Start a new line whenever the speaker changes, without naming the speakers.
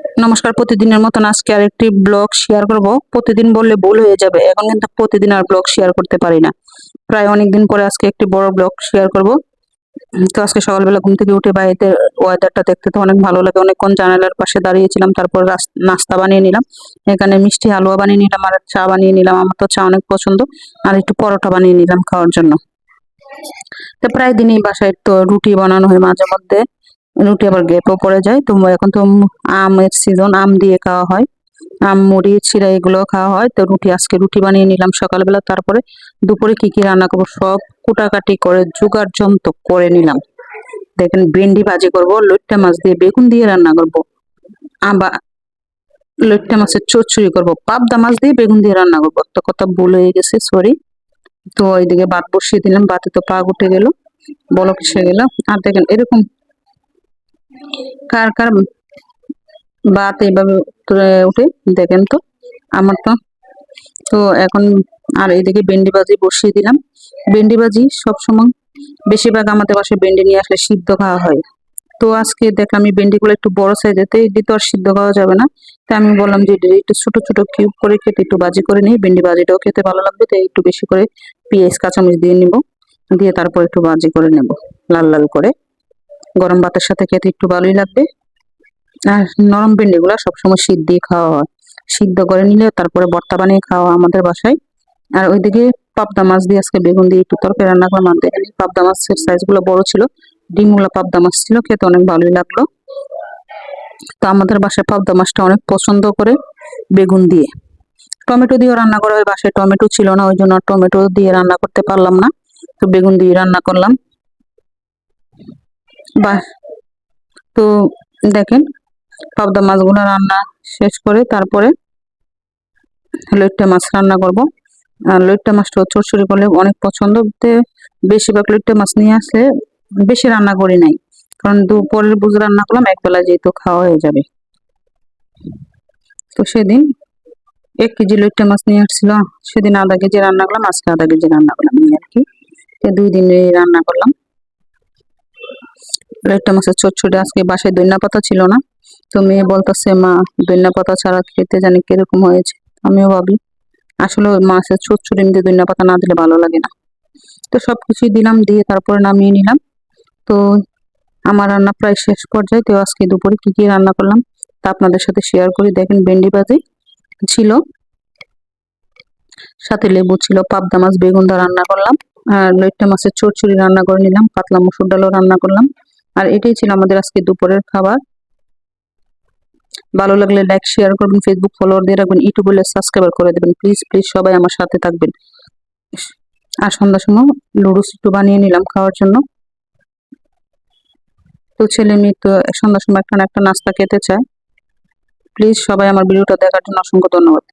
নমস্কার, প্রতিদিনের মতন আজকে আরেকটি ব্লগ শেয়ার করব। প্রতিদিন বললে ভুল হয়ে যাবে, এখন কিন্তু প্রতিদিন আর ব্লগ শেয়ার করতে পারি না। প্রায় অনেকদিন পরে আজকে একটি বড় ব্লগ শেয়ার করব। তো আজকে সকালবেলা ঘুম থেকে উঠে বাড়িতে ওয়েদারটা দেখতে তো অনেক ভালো লাগে। অনেকক্ষণ জানালার পাশে দাঁড়িয়েছিলাম, তারপর নাস্তা বানিয়ে নিলাম। এখানে মিষ্টি হালুয়া বানিয়ে নিলাম আর চা বানিয়ে নিলাম। আমার তো চা অনেক পছন্দ। আর একটু পরোটা বানিয়ে নিলাম খাওয়ার জন্য। তো প্রায় দিনই বাসায় তো রুটি বানানো হয় মাঝে মধ্যে। রুটি আবার গ্যাপও পড়ে যায়। তো এখন তো আমের সিজন আম দিয়ে খাওয়া হয়। আম, মুড়ি, চিড়া এগুলো খাওয়া হয়। তো রুটি, আজকে রুটি বানিয়ে নিলাম সকালবেলা। তারপরে দুপুরে কি কি রান্না করব সব কুটাকাটি করে জোগাড় যন্ত্র করে নিলাম। দেখেন ভেন্ডি ভাজি করব, লইট্টা মাছ দিয়ে বেগুন দিয়ে রান্না করব। আবার লইট্টা মাছের চচ্চড়ি করব, পাবদা মাছ দিয়ে বেগুন দিয়ে রান্না করব। একটা কথা ভুল হয়ে গেছে সরি তো ওইদিকে ভাত বসিয়ে দিলাম, ভাতে তো পা উঠে গেল, বলক এসে গেল। আর দেখেন এরকম কার কার বাত এইভাবে উতরে উঠে? দেখেন তো, আমার তো। তো এখন আর এইদিকে ভেন্ডি ভাজি বসিয়ে দিলাম। ভেন্ডি ভাজি সবসময় বেশিরভাগ আমাদের বাসায় ভেন্ডি নিয়ে আসলে সিদ্ধ খাওয়া হয়। তো আজকে দেখ আমি ভেন্ডিগুলো একটু বড় সাইজের তো এটি তো আর সিদ্ধ খাওয়া যাবে না। তাই আমি বললাম যে একটু ছোট ছোট কিউব করে কেটে একটু বাজি করে নিই। ভেন্ডি ভাজিটাও খেতে ভালো লাগবে, তাই একটু বেশি করে পেঁয়াজ, কাঁচামরিচ দিয়ে নিব। দিয়ে তারপর একটু বাজি করে নেব, লাল লাল করে। গরম ভাতের সাথে খেতে একটু ভালোই লাগবে। আর নরম ভেন্ডিগুলো সবসময় সিদ্ধ দিয়ে খাওয়া হয়। সিদ্ধ করে নিলে তারপরে ভর্তা বানিয়ে খাওয়া আমাদের বাসায়। আর ওইদিকে পাবদা মাছ দিয়ে আজকে বেগুন দিয়ে একটু তরকারি রান্না করলাম। দেখেন পাবদা মাছের সাইজগুলো বড় ছিল। ডিমগুলা পাবদা মাছ ছিল, খেতে অনেক ভালোই লাগল। তো আমাদের বাসায় পাবদা মাছটা অনেক পছন্দ করে বেগুন দিয়ে। টমেটো দিয়েও রান্না করা হয়। বাসায় টমেটো ছিল না ওই জন্য টমেটো দিয়ে রান্না করতে পারলাম না। তো বেগুন দিয়ে রান্না করলাম। বা তো দেখেন, পাবদা মাছগুলো রান্না শেষ করে তারপরে লইট্টা মাছ রান্না করব। আর লইট্টা মাছটা চচ্চড়ি করলে অনেক পছন্দ। বেশিরভাগ লইট্টা মাছ নিয়ে আসলে বেশি রান্না করি নাই। কারণ দুপুরের বুঝ রান্না করলাম, একবেলা যেহেতু খাওয়া হয়ে যাবে। তো সেদিন এক কেজি লইট্টা মাছ নিয়ে আসছিল। সেদিন আধা কেজি রান্না করলাম, আজকে আধা কেজি রান্না করলাম এই আর কি। দুই দিনে রান্না করলাম। লইট্টা মাছের চচ্চড়ি আজকে বাসায় দইনা পাতা ছিল না। তো মেয়ে বলতেছে, মা, দইনা পাতা ছাড়া খেতে জানি কীরকম হয়েছে? আমিও ভাবি, আসলে ওই মাছের চচ্চড়ি মধ্যে দইনা পাতা না দিলে ভালো লাগে না। তো সবকিছুই দিলাম, দিয়ে তারপরে নামিয়ে নিলাম। তো আমার রান্না প্রায় শেষ পর্যায়ে, তো আজকে দুপুরে কি কি রান্না করলাম তা আপনাদের সাথে শেয়ার করি। দেখেন ভেন্ডি ভাজি ছিল, সাথে লেবু ছিল, পাবদা মাছ, বেগুন দা রান্না করলাম, আর লইট্টা মাছের চচ্চড়ি রান্না করে নিলাম পাতলা মসুর ডালও রান্না করলাম। আর এটাই ছিল আমাদের আজকে দুপুরের খাবার। ভালো লাগলে লাইক শেয়ার করবেন ফেসবুক ফলোয়ার দিয়ে রাখবেন ইউটিউব বলে সাবস্ক্রাইব করে দেবেন। প্লিজ প্লিজ সবাই আমার সাথে থাকবেন। আর সন্ধ্যার সময় লুডুস একটু বানিয়ে নিলাম খাওয়ার জন্য। তো ছেলে মেয়ে তো সন্ধ্যার সময় একটা একটা নাস্তা খেতে চায়। প্লিজ সবাই আমার ভিডিওটা দেখার জন্য অসংখ্য ধন্যবাদ।